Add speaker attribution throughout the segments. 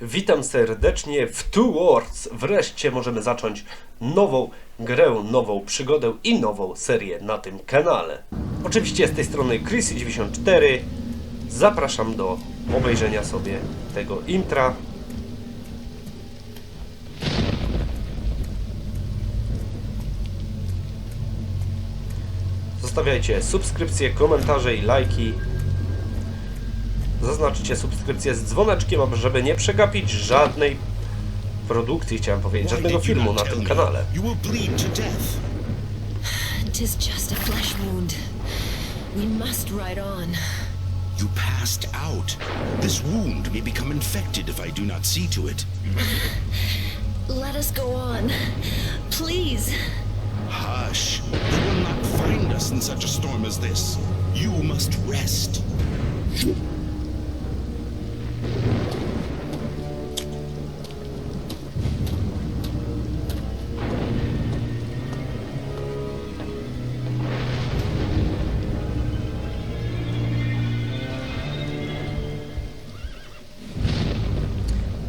Speaker 1: Witam serdecznie w Two Worlds. Wreszcie możemy zacząć nową grę, nową przygodę i nową serię na tym kanale. Oczywiście z tej strony Chrissy94. Zapraszam do obejrzenia sobie tego intra. Zostawiajcie subskrypcje, komentarze i lajki. Zaznaczycie subskrypcję z dzwoneczkiem, aby- żeby nie przegapić żadnej produkcji, chciałem powiedzieć, żadnego filmu na tym kanale.
Speaker 2: Tis just a flesh wound. We must ride on.
Speaker 3: You passed out. This wound may become infected if I do not see to it.
Speaker 2: Let us go on. Please.
Speaker 3: Hush. They will not find us in such a storm as this. You must rest.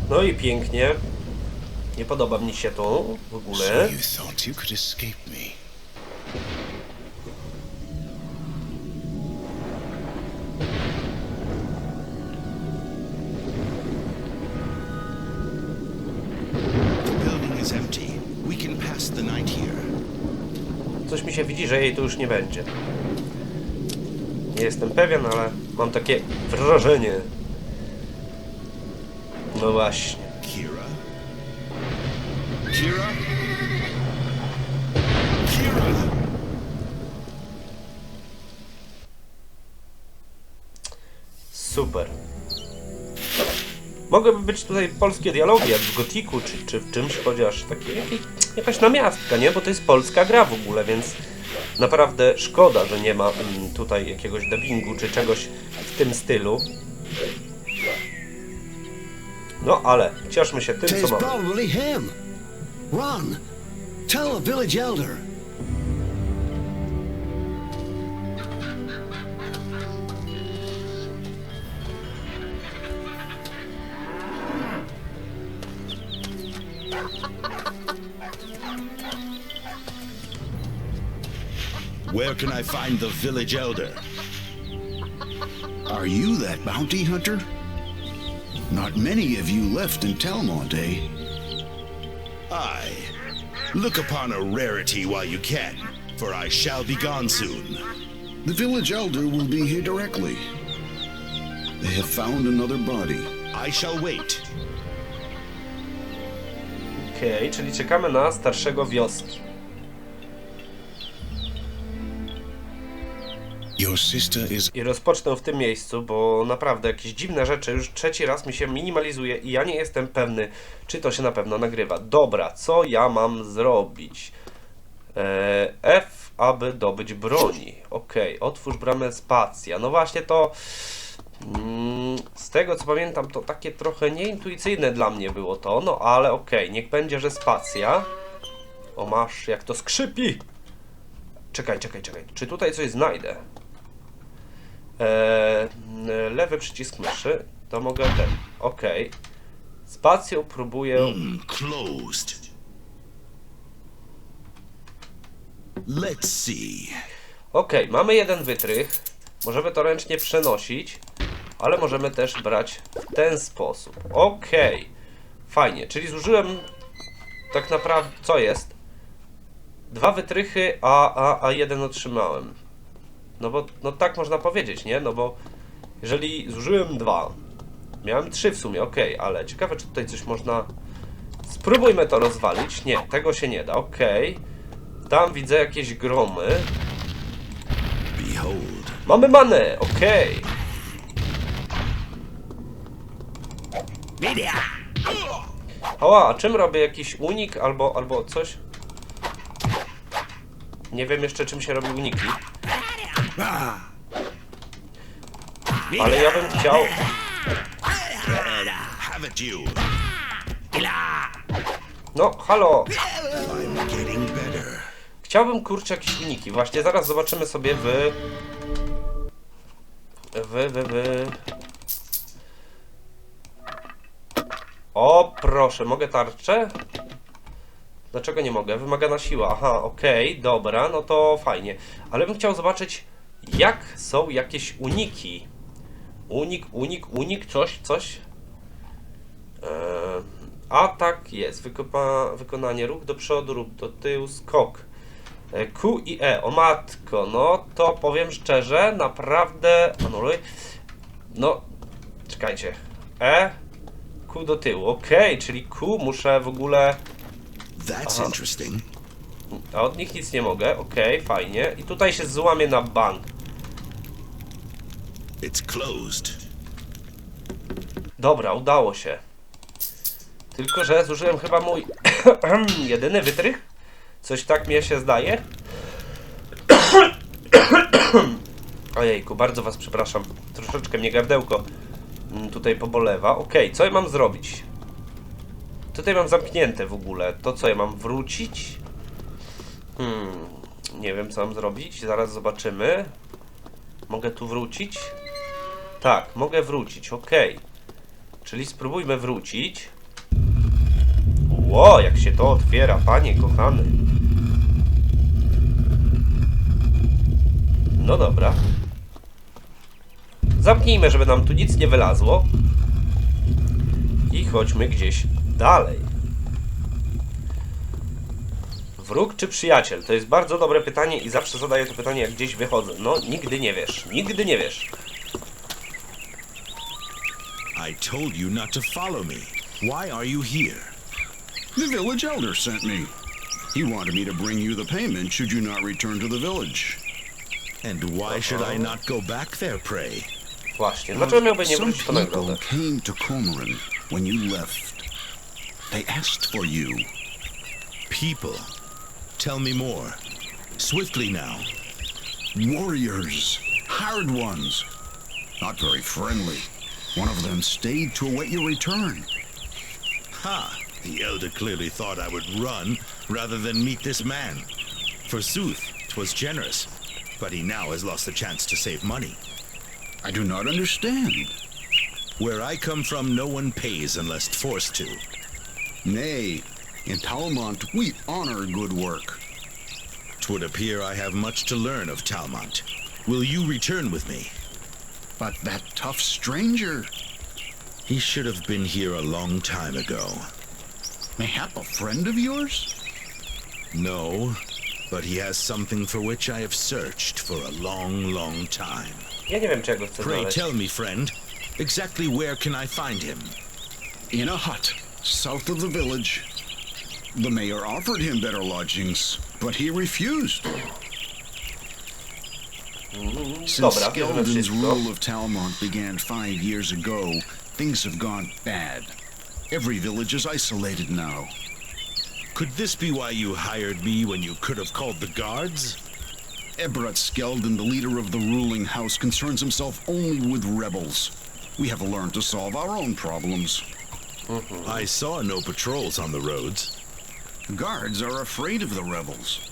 Speaker 1: No i pięknie. Nie podoba mi się to w
Speaker 3: So
Speaker 1: ogóle.
Speaker 3: you thought you could escape me.
Speaker 1: Widzi, że jej tu już nie będzie. Nie jestem pewien, ale mam takie wrażenie. No właśnie.
Speaker 3: Kira? Kira? Kira!
Speaker 1: Super. Mogłyby być tutaj polskie dialogi, jak w Gotiku, czy, czy w czymś, chociaż takie, jakaś namiastka, nie? Bo to jest polska gra w ogóle, więc naprawdę szkoda, że nie ma mm, tutaj jakiegoś dubbingu, czy czegoś w tym stylu. No, ale cieszmy się tym, co mamy.
Speaker 4: probably him. Run! Tell the village elder.
Speaker 3: Where can I find the village elder? Are you that bounty hunter? Not many of you left in Telmont, eh? Aye. Look upon a rarity while you can, for I shall be gone soon.
Speaker 5: The village elder will be here directly. They have found another body.
Speaker 3: I shall wait.
Speaker 1: Okej, czyli czekamy na starszego wioski. I rozpocznę w tym miejscu, bo naprawdę jakieś dziwne rzeczy już trzeci raz mi się minimalizuje i ja nie jestem pewny, czy to się na pewno nagrywa. Dobra, co ja mam zrobić? Eee, F, aby dobyć broni. Ok, otwórz bramę spacja. No właśnie to... Mm, z tego co pamiętam, to takie trochę nieintuicyjne dla mnie było to, no ale okej, niech będzie, że spacja. O masz, jak to skrzypi! Czekaj, czekaj, czekaj. Czy tutaj coś znajdę? Eee, lewy przycisk myszy, to mogę ten. Ok. Spacją próbuję.
Speaker 3: mm, closed. Let's see.
Speaker 1: Ok, mamy jeden wytrych. Możemy to ręcznie przenosić, ale możemy też brać w ten sposób. Ok. Fajnie, czyli zużyłem tak naprawdę. Co jest? Dwa wytrychy, a, a, a jeden otrzymałem. No bo no tak można powiedzieć, nie? No bo jeżeli zużyłem dwa, miałem trzy w sumie, ok, ale ciekawe, czy tutaj coś można. Spróbujmy to rozwalić. Nie, tego się nie da, ok. Tam widzę jakieś gromy.
Speaker 3: Behold.
Speaker 1: Mamy manę, okej. Ała, a czym robię jakiś unik albo, albo coś? Nie wiem jeszcze czym się robi uniki. Ale ja bym chciał... No, halo! Chciałbym kurczę jakieś uniki. Właśnie zaraz zobaczymy sobie w... W, w, w... O, proszę, mogę tarczę? Dlaczego nie mogę? Wymagana siła. Aha, okej, dobra, no to fajnie. Ale bym chciał zobaczyć, jak są jakieś uniki. Unik, unik, unik, coś, coś. Eee, atak jest. Wykopa, wykonanie ruch do przodu lub do tyłu, skok. E, Q i E. O matko, no to powiem szczerze, naprawdę. Anuluj. No, czekajcie. E, Q do tyłu. Okej, czyli Q muszę w ogóle.
Speaker 3: That's interesting.
Speaker 1: A od nich nic nie mogę. Okej, fajnie. I tutaj się złamię na bank.
Speaker 3: It's closed.
Speaker 1: Dobra, udało się. Tylko, że zużyłem chyba mój jedyny wytrych. Coś tak mnie się zdaje. Ojejku, bardzo was przepraszam. Troszeczkę mnie gardełko mm, tutaj pobolewa. Okej, co ja mam zrobić? Tutaj mam zamknięte w ogóle. To co, ja mam wrócić? Hmm, nie wiem co mam zrobić. Zaraz zobaczymy. Mogę tu wrócić? Tak, mogę wrócić, okej. Czyli spróbujmy wrócić. Ło, jak się to otwiera, panie kochany. No dobra. Zamknijmy, żeby nam tu nic nie wylazło. I chodźmy gdzieś dalej. Wróg czy przyjaciel? To jest bardzo dobre pytanie i zawsze zadaję to pytanie, jak gdzieś wychodzę. No, nigdy nie wiesz. Nigdy nie wiesz.
Speaker 3: I told you not to follow me. Why are you here?
Speaker 5: The village elder sent me. He wanted me to bring you the payment should you not return to the village.
Speaker 3: And why should I not go back there, pray?
Speaker 1: Właśnie. Dlaczego miałby nie
Speaker 5: Some
Speaker 1: wrócić po
Speaker 5: people
Speaker 1: nagrodę?
Speaker 5: came to Cormoran when you left. They asked for you.
Speaker 3: People. Tell me more. Swiftly now.
Speaker 5: Warriors, hard ones, not very friendly. One of them stayed to await your return.
Speaker 3: Ha! The elder clearly thought I would run rather than meet this man. Forsooth, 'twas generous, but he now has lost the chance to save money.
Speaker 5: I do not understand.
Speaker 3: Where I come from, no one pays unless forced to.
Speaker 5: Nay, in Talmont we honor good work.
Speaker 3: Twould appear I have much to learn of Talmont. Will you return with me?
Speaker 5: But that tough stranger,
Speaker 3: He should have been here a long time ago.
Speaker 5: mayhap a friend of yours?
Speaker 3: No, but he has something for which I have searched for a long, long time.
Speaker 1: Ja nie wiem, czy ja go chcę
Speaker 3: Pray
Speaker 1: znaleźć.
Speaker 3: tell me, friend, exactly where can I find him?
Speaker 5: In a hut south of the village. The mayor offered him better lodgings, but he refused. Since
Speaker 1: Dobra,
Speaker 5: Skeldon's rule of Talmont began five years ago, things have gone bad. Every village is isolated now.
Speaker 3: Could this be why you hired me when you could have called the guards?
Speaker 5: Ebrat Skeldon, the leader of the ruling house, concerns himself only with rebels. We have learned to solve our own problems. Mm-hmm.
Speaker 3: I saw no patrols on the roads.
Speaker 5: Guards are afraid of the rebels.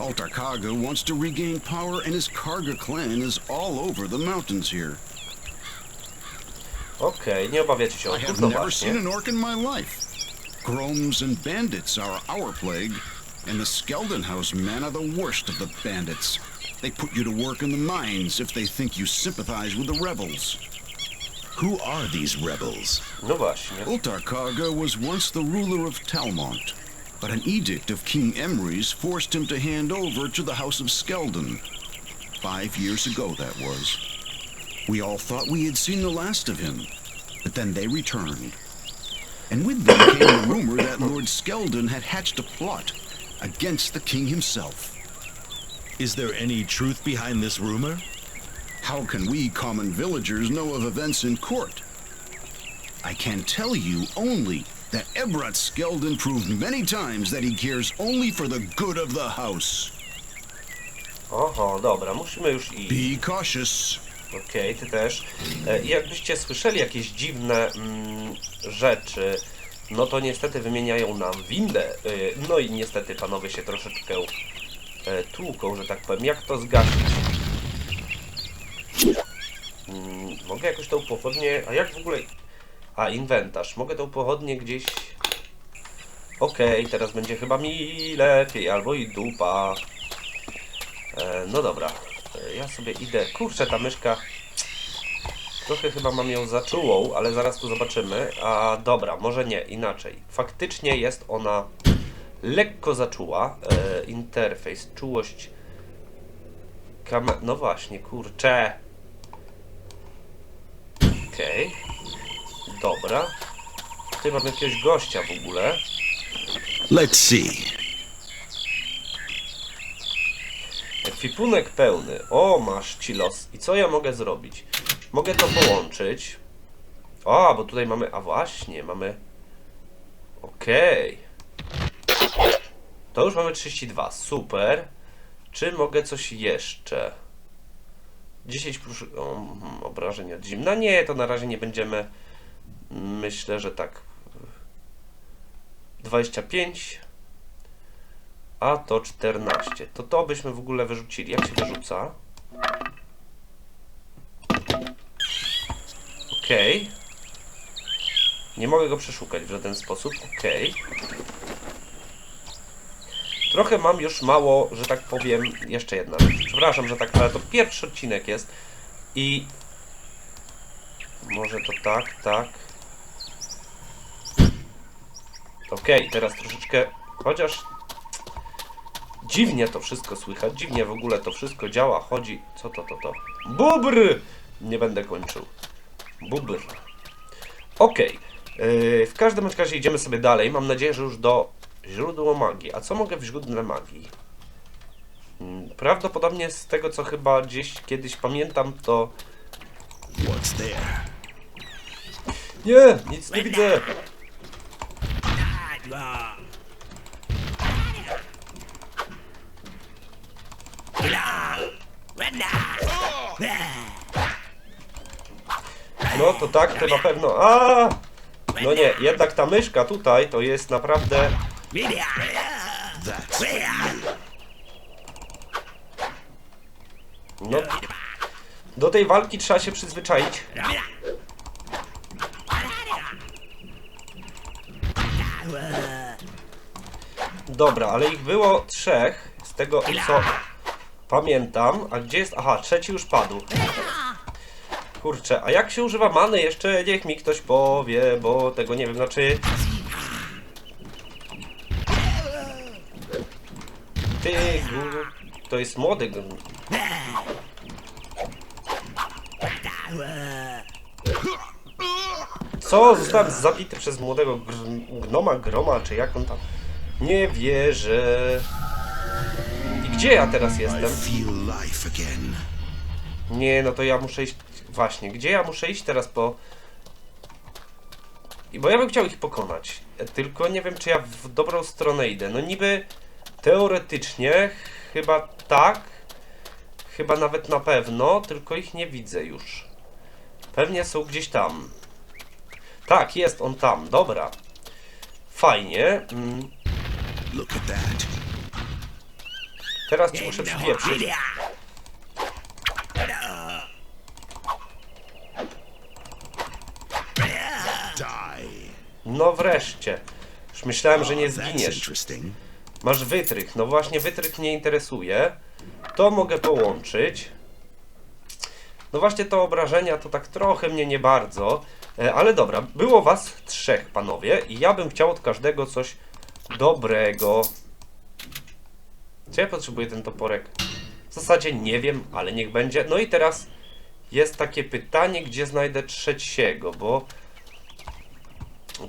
Speaker 5: Altarkaga wants to regain power, and his Karga clan is all over the mountains here.
Speaker 1: Okej, nie obawiacie się
Speaker 5: I have never
Speaker 1: właśnie.
Speaker 5: seen an orc in my life. Groms and bandits are our plague, and the Skeldon House men are the worst of the bandits. They put you to work in the mines if they think you sympathize with the rebels.
Speaker 3: Who are these rebels?
Speaker 1: No właśnie.
Speaker 5: Was once the ruler of Talmont, but an edict of King Emrys forced him to hand over to the House of Skeldon. Five years ago, that was. We all thought we had seen the last of him, but then they returned. And with them came the rumor that Lord Skeldon had hatched a plot against the king himself.
Speaker 3: Is there any truth behind this rumor?
Speaker 5: How can we common villagers know of events in court? I can tell you only that Ebrat Skeldon proved many times that he cares only for the good of the house.
Speaker 1: Oho, dobra, musimy już iść.
Speaker 5: Be cautious.
Speaker 1: Okej, ty też. E, i jakbyście słyszeli jakieś dziwne mm, rzeczy, no to niestety wymieniają nam windę. E, no i niestety panowie się troszeczkę e, tłuką, że tak powiem. Jak to zgasić? Mm, mogę jakoś tą pochodnię... A jak w ogóle... A, inwentarz. Mogę tą pochodnię gdzieś... Okej, teraz będzie chyba mi lepiej, albo i dupa. E, no dobra, e, ja sobie idę. Kurczę, ta myszka... Trochę chyba mam ją zaczułą, ale zaraz tu zobaczymy. A dobra, może nie, inaczej. Faktycznie jest ona lekko zaczuła. E, interfejs, czułość... No właśnie, kurczę. Okej. Dobra. Tutaj mamy jakiegoś gościa w ogóle.
Speaker 3: Let's see.
Speaker 1: Ekwipunek pełny. O, masz ci los. I co ja mogę zrobić? Mogę to połączyć. O, bo tutaj mamy... A właśnie, mamy... Okej. To już mamy 32. Super. Czy mogę coś jeszcze? 10 plus... O, mhm, obrażeń od zimna. Nie, to na razie nie będziemy... Myślę, że tak. 25. A to 14. To to byśmy w ogóle wyrzucili. Jak się wyrzuca? Okej. Nie mogę go przeszukać w żaden sposób. Okej. Trochę mam już mało, że tak powiem, jeszcze jedna rzecz. Przepraszam, że tak, ale to pierwszy odcinek jest i może to tak, tak. Okej, teraz troszeczkę, chociaż Dziwnie to wszystko słychać, dziwnie w ogóle to wszystko działa, chodzi... Co to, to, to? Bubr! Nie będę kończył. Bubr. Okej. Yy, w każdym razie idziemy sobie dalej. Mam nadzieję, że już do źródła magii. A co mogę w źródle magii? Mm, Prawdopodobnie z tego, co chyba gdzieś kiedyś pamiętam, to...
Speaker 3: What's there?
Speaker 1: Nie! Nic nie widzę! No to tak, to na pewno. A! No nie, jednak ta myszka tutaj to jest naprawdę. No. Do tej walki trzeba się przyzwyczaić. Dobra, ale ich było trzech, z tego co pamiętam. A gdzie jest. Aha, trzeci już padł. Kurczę, a jak się używa many? Jeszcze niech mi ktoś powie, bo tego nie wiem, znaczy... Ty, to jest młody Co? Zostałem zabity przez młodego gr- gnoma, groma, czy jak on tam... Nie wierzę... I gdzie ja teraz jestem? Nie, no to ja muszę iść. Właśnie, gdzie ja muszę iść teraz po. I bo ja bym chciał ich pokonać. Tylko nie wiem, czy ja w dobrą stronę idę. No niby teoretycznie chyba tak. Chyba nawet na pewno, tylko ich nie widzę już. Pewnie są gdzieś tam. Tak, jest on tam, dobra. Fajnie. Mm. Teraz ci muszę przypieprzyć. No wreszcie. Już myślałem, że nie
Speaker 3: Oh,
Speaker 1: zginiesz. Masz wytrych. No właśnie, wytrych mnie interesuje. To mogę połączyć. No właśnie, to obrażenia to tak trochę mnie nie bardzo. E, Ale dobra, było was trzech, panowie. I ja bym chciał od każdego coś dobrego. Czy ja potrzebuję ten toporek? W zasadzie nie wiem, ale niech będzie. No i teraz jest takie pytanie, gdzie znajdę trzeciego, bo...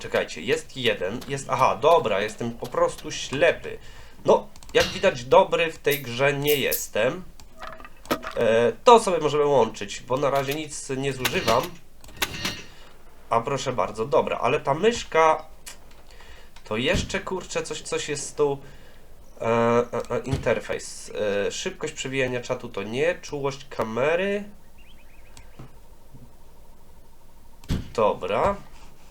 Speaker 1: Czekajcie, jest jeden, jest... Aha, dobra, jestem po prostu ślepy. No, jak widać, dobry w tej grze nie jestem. E, to sobie możemy łączyć, bo na razie nic nie zużywam. A proszę bardzo, dobra, ale ta myszka... To jeszcze, kurczę, coś, coś jest z tą... E, e, e, interfejs. E, szybkość przewijania czatu to nie. Czułość kamery. Dobra.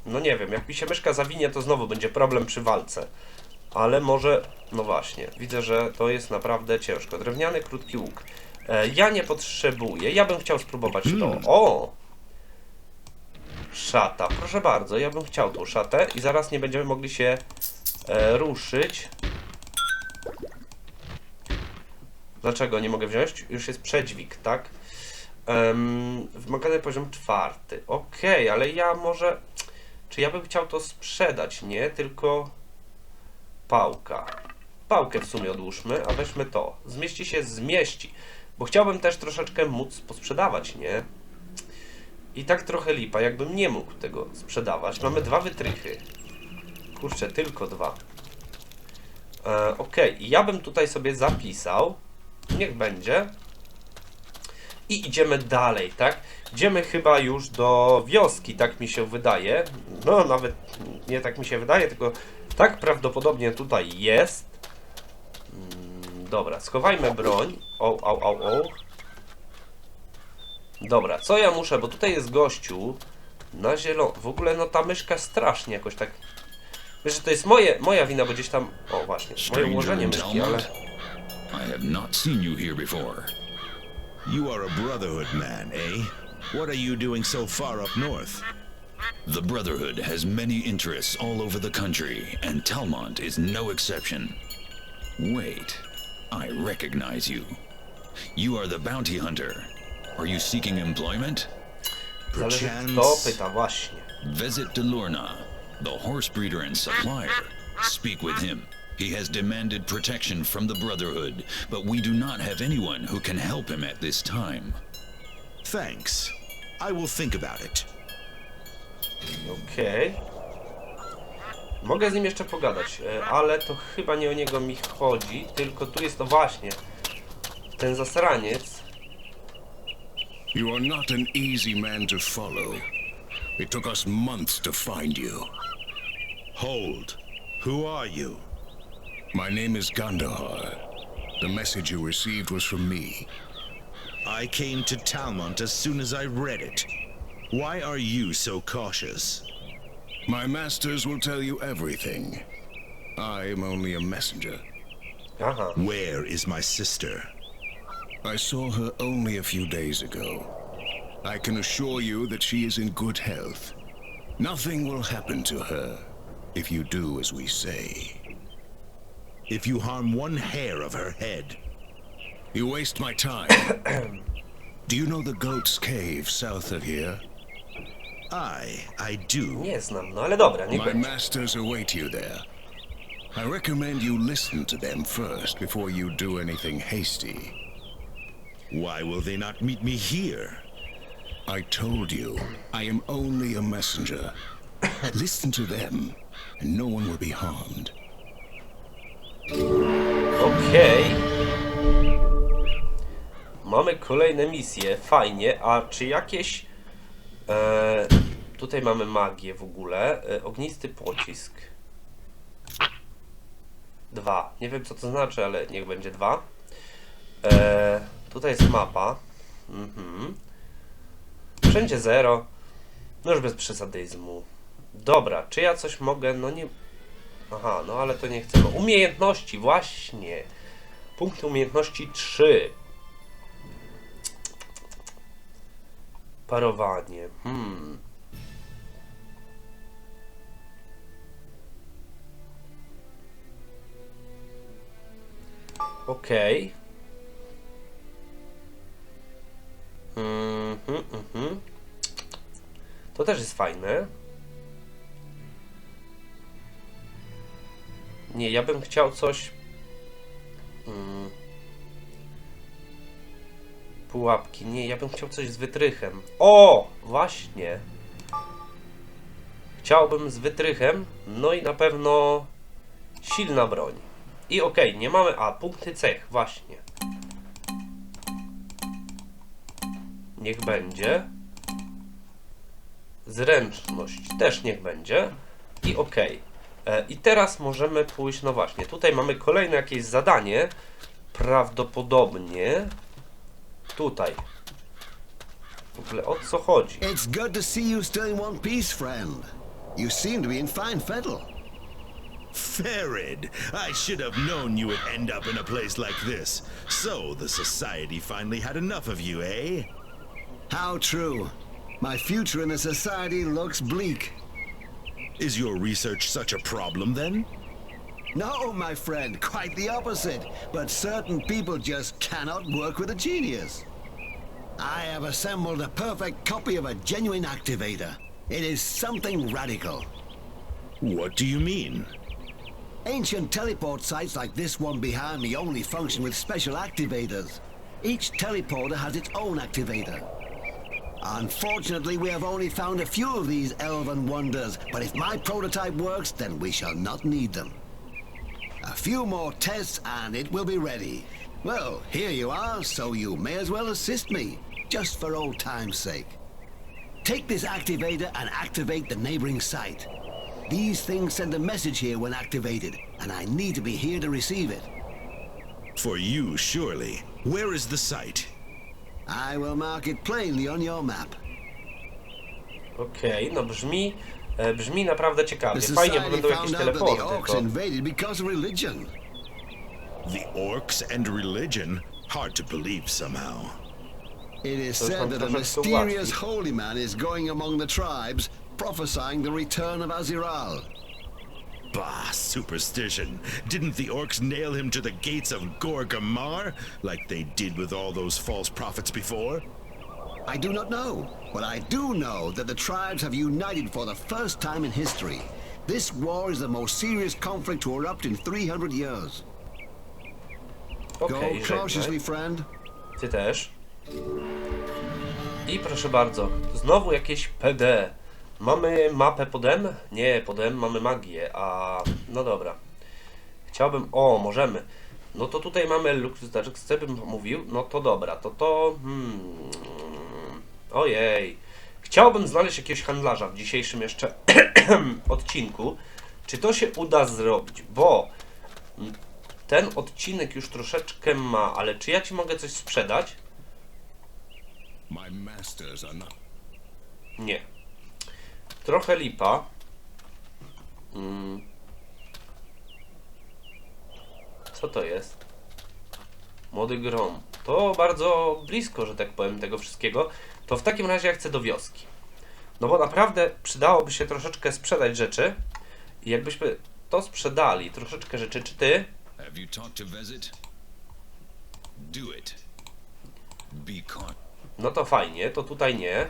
Speaker 1: No nie wiem, jak mi się myszka zawinie, to znowu będzie problem przy walce. Ale może, no właśnie, widzę, że to jest naprawdę ciężko. Drewniany, krótki łuk. E, ja nie potrzebuję, ja bym chciał spróbować to. O! Szata. Proszę bardzo, ja bym chciał tą szatę i zaraz nie będziemy mogli się e, ruszyć. Dlaczego nie mogę wziąć? Już jest przedźwig, tak? Um, wymagany poziom czwarty. Okej, ale ja może... Czy ja bym chciał to sprzedać? Nie, tylko... Pałka. Pałkę w sumie odłóżmy, a weźmy to. Zmieści się, zmieści. Bo chciałbym też troszeczkę móc posprzedawać, nie? I tak trochę lipa, jakbym nie mógł tego sprzedawać. Mamy dwa wytrychy. Kurczę, tylko dwa. E, i ja bym tutaj sobie zapisał. Niech będzie. I idziemy dalej, tak? Idziemy chyba już do wioski, tak mi się wydaje. No, nawet nie tak mi się wydaje, tylko tak prawdopodobnie tutaj jest. Dobra, schowajmy broń. O, au, au, au. Dobra, co ja muszę, bo tutaj jest gościu na zielono. W ogóle no ta myszka strasznie jakoś tak. Wiesz, że to jest moje, moja wina, bo gdzieś tam. O właśnie, moje ułożenie myszki, ale.
Speaker 6: I have not seen you here before.
Speaker 3: You are a Brotherhood man, eh? What are you doing so far up north?
Speaker 6: The Brotherhood has many interests all over the country, and Talmont is no exception. Wait, I recognize you. You are the bounty hunter. Are you seeking employment?
Speaker 1: Zależy
Speaker 3: Perchance-
Speaker 1: pyta, właśnie.
Speaker 6: Visit Delorna, the horse breeder and supplier. Speak with him. He has demanded protection from the Brotherhood, but we do not have anyone who can help him at this time.
Speaker 3: Thanks. I will think about it.
Speaker 1: Okej. Mogę z nim jeszcze pogadać, e, ale to chyba nie o niego mi chodzi, tylko tu jest to właśnie. Ten zasraniec.
Speaker 7: You are not an easy man to follow. It took us months to find you.
Speaker 3: Hold. Who are you?
Speaker 7: My name is Gandahar. The message you received was from me.
Speaker 3: I came to Talmont as soon as I read it. Why are you so cautious?
Speaker 7: My masters will tell you everything. I am only a messenger.
Speaker 1: Aha.
Speaker 3: Where is my sister?
Speaker 7: I saw her only a few days ago. I can assure you that she is in good health. Nothing will happen to her if you do as we say.
Speaker 3: If you harm one hair of her head,
Speaker 7: You waste my time. do you know the Goat's Cave south of here?
Speaker 3: I, I do.
Speaker 1: Nie znam, no ale dobra, niech
Speaker 7: My
Speaker 1: będzie.
Speaker 7: masters await you there. I recommend you listen to them first before you do anything hasty.
Speaker 3: Why will they not meet me here?
Speaker 7: I told you, I am only a messenger. listen to them, and no one will be harmed.
Speaker 1: Okej. Mamy kolejne misje, fajnie. A czy jakieś. E, tutaj mamy magię w ogóle. E, ognisty pocisk. Dwa. Nie wiem co to znaczy, ale niech będzie dwa. E, tutaj jest mapa. Mhm. Wszędzie zero. No już bez przesadyzmu. Dobra, czy ja coś mogę? No nie. Aha, no ale to nie chcę. No, umiejętności, właśnie. Punkty umiejętności 3. Parowanie. Hmm. Okej. Mhm, mhm. To też jest fajne. Nie, ja bym chciał coś. Mm. Pułapki. Nie, ja bym chciał coś z wytrychem. O! Właśnie. Chciałbym z wytrychem. No i na pewno silna broń. I okej, nie mamy. A, punkty cech, właśnie. Niech będzie. Zręczność też niech będzie. I okej. E, I teraz możemy pójść, no właśnie, tutaj mamy kolejne jakieś zadanie. Prawdopodobnie tutaj. W ogóle o co chodzi?
Speaker 4: It's good to see you still in one piece, friend. You seem to be in fine fettle.
Speaker 3: Farid, I should have known you would end up in a place like this. So the society finally had enough of you, eh?
Speaker 4: How true. My future in the society looks bleak.
Speaker 3: Is your research such a problem then?
Speaker 4: No, my friend, quite the opposite. But certain people just cannot work with a genius. I have assembled a perfect copy of a genuine activator. It is something radical.
Speaker 3: What do you mean?
Speaker 4: Ancient teleport sites like this one behind me only function with special activators. Each teleporter has its own activator. Unfortunately, we have only found a few of these elven wonders, but if my prototype works, then we shall not need them. A few more tests and it will be ready. Well, here you are, so you may as well assist me, just for old time's sake. Take this activator and activate the neighboring site. These things send a message here when activated, and I need to be here to receive it.
Speaker 3: For you, surely. Where is the site?
Speaker 4: I will mark it plainly on your map.
Speaker 1: Okej, no brzmi, e, brzmi naprawdę
Speaker 4: The
Speaker 1: ciekawie. Fajnie, bo
Speaker 4: society
Speaker 1: będą jakieś
Speaker 4: found out that the
Speaker 1: teleporty.
Speaker 4: orcs invaded because of religion.
Speaker 3: The orcs and religion? Hard to believe somehow.
Speaker 4: It is
Speaker 1: So it's
Speaker 4: said that a
Speaker 1: not
Speaker 4: mysterious
Speaker 1: Kawaki.
Speaker 4: holy man is going among the tribes, prophesying the return of Aziral.
Speaker 3: Bah, superstition. Didn't the orcs nail him to the gates of Gorgamar, like they did with all those false prophets before?
Speaker 4: I do not know, but I do know that the tribes have united for the first time in history. This war is the most serious conflict to erupt in 300 years. Go
Speaker 1: Okej,
Speaker 4: cautiously,
Speaker 1: żegnaj.
Speaker 4: friend.
Speaker 1: Ty też. I proszę bardzo, znowu jakieś PD. Mamy mapę pod M? Nie, pod M mamy magię, a no dobra. Chciałbym, o, możemy. No to tutaj mamy luksustaczek, co bym mówił? No to dobra, to to... Hmm, ojej. Chciałbym znaleźć jakiegoś handlarza w dzisiejszym jeszcze odcinku. Czy to się uda zrobić? Bo ten odcinek już troszeczkę ma, ale czy ja Ci mogę coś sprzedać? Nie. Trochę lipa. Mm. Co to jest? Młody grom. To bardzo blisko, że tak powiem, tego wszystkiego. To w takim razie ja chcę do wioski. No bo naprawdę przydałoby się troszeczkę sprzedać rzeczy. I jakbyśmy to sprzedali, troszeczkę rzeczy, czy ty?
Speaker 6: Have you talked to Vezit? Do it. Be caught.
Speaker 1: No to fajnie, to tutaj nie.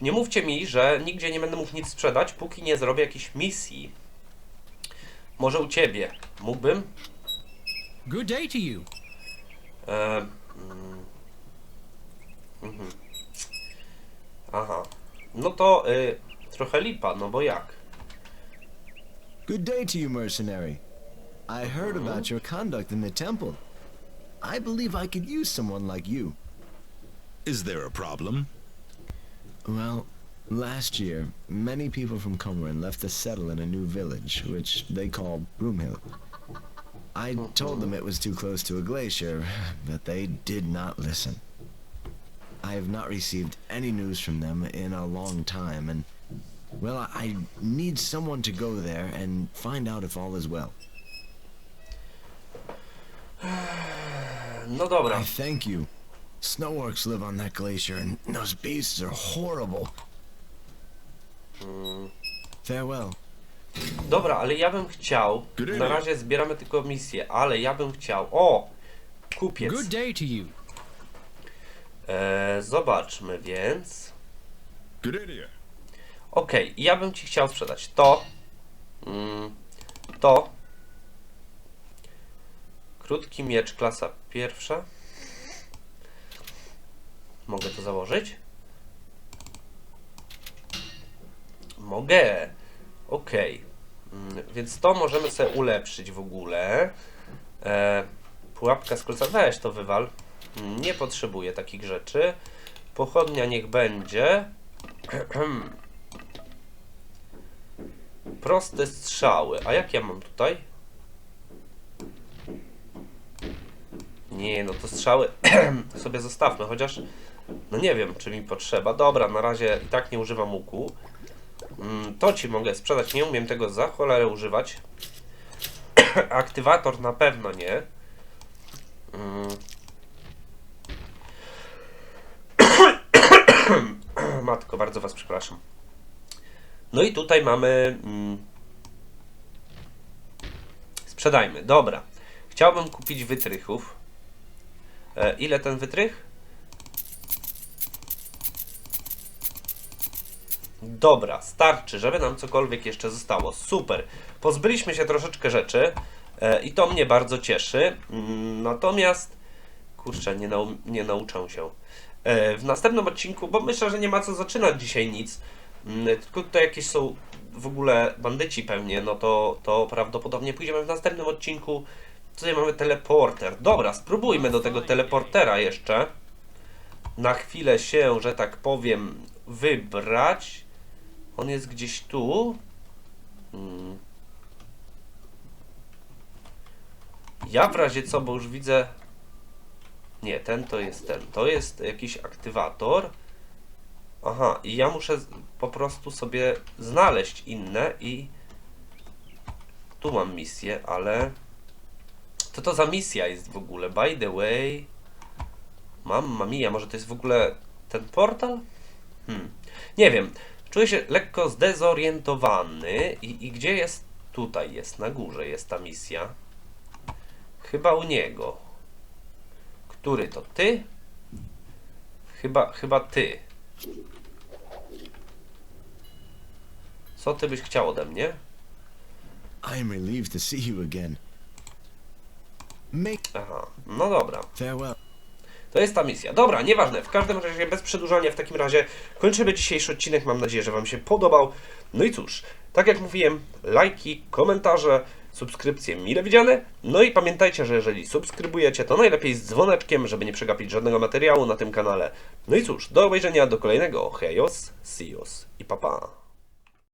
Speaker 1: Nie mówcie mi, że nigdzie nie będę mógł nic sprzedać, póki nie zrobię jakiejś misji. Może u ciebie. Mógłbym?
Speaker 8: Good day to you.
Speaker 1: E, mm, mhm. Aha. No to y, trochę lipa, no bo jak?
Speaker 9: Good day to you, mercenary. I heard mhm. about your conduct in the temple. I believe I could use someone like you.
Speaker 3: Is there a problem?
Speaker 9: Well, last year, many people from Cumberland left to settle in a new village, which they call Broomhill. I told mm-hmm. them it was too close to a glacier, but they did not listen. I have not received any news from them in a long time, and, well, I I need someone to go there and find out if all is well.
Speaker 1: No dobra.
Speaker 9: I thank you. Snow orcs live on that glacier, and those beasts are horrible. Hmm. Farewell.
Speaker 1: Dobra, ale ja bym chciał. Na razie zbieramy tylko misję, ale ja bym chciał. O! Kupiec.
Speaker 8: Good day to you.
Speaker 1: E, zobaczmy więc. Okej, ja bym ci chciał sprzedać to. Mm, to. Krótki miecz, klasa pierwsza. Mogę to założyć? Mogę. Okej. Mm, Więc to możemy sobie ulepszyć w ogóle. E, pułapka z kolca. Weź to wywal. Mm, Nie potrzebuję takich rzeczy. Pochodnia niech będzie. Proste strzały. A jak ja mam tutaj? Nie, no to strzały sobie zostawmy, chociaż no nie wiem, czy mi potrzeba. Dobra, na razie i tak nie używam łuku. Mm, To ci mogę sprzedać, nie umiem tego za cholerę używać. Aktywator na pewno nie. Mm. Matko, bardzo Was przepraszam. No i tutaj mamy... Mm, sprzedajmy, dobra. Chciałbym kupić wytrychów. E, ile ten wytrych? Dobra, starczy, żeby nam cokolwiek jeszcze zostało. Super. Pozbyliśmy się troszeczkę rzeczy e, i to mnie bardzo cieszy. Mm, Natomiast, kurczę, nie, nau nie nauczę się. E, w następnym odcinku, bo myślę, że nie ma co zaczynać dzisiaj nic, mm, tylko tutaj jakieś są w ogóle bandyci pewnie, no to, to prawdopodobnie pójdziemy w następnym odcinku. Tutaj mamy teleporter. Dobra, spróbujmy do tego teleportera jeszcze. Na chwilę się, że tak powiem, wybrać. On jest gdzieś tu. Hmm. Ja w razie co, bo już widzę. Nie, ten to jest ten. To jest jakiś aktywator. Aha, i ja muszę po prostu sobie znaleźć inne i. Tu mam misję, ale. Co to za misja jest w ogóle? By the way. Mamma mia, może to jest w ogóle ten portal? Hmm. Nie wiem. Czuję się lekko zdezorientowany. I, I gdzie jest? Tutaj jest, na górze jest ta misja. Chyba u niego. Który to? Ty? Chyba, chyba ty. Co ty byś chciał ode mnie?
Speaker 9: I am relieved to see you again. Make
Speaker 1: Aha, no dobra.
Speaker 9: farewell.
Speaker 1: To jest ta misja. Dobra, nieważne. W każdym razie, bez przedłużania, w takim razie kończymy dzisiejszy odcinek. Mam nadzieję, że Wam się podobał. No i cóż, tak jak mówiłem, lajki, komentarze, subskrypcje mile widziane. No i pamiętajcie, że jeżeli subskrybujecie, to najlepiej z dzwoneczkiem, żeby nie przegapić żadnego materiału na tym kanale. No i cóż, do obejrzenia, do kolejnego. Hejos, sios i papa. Pa.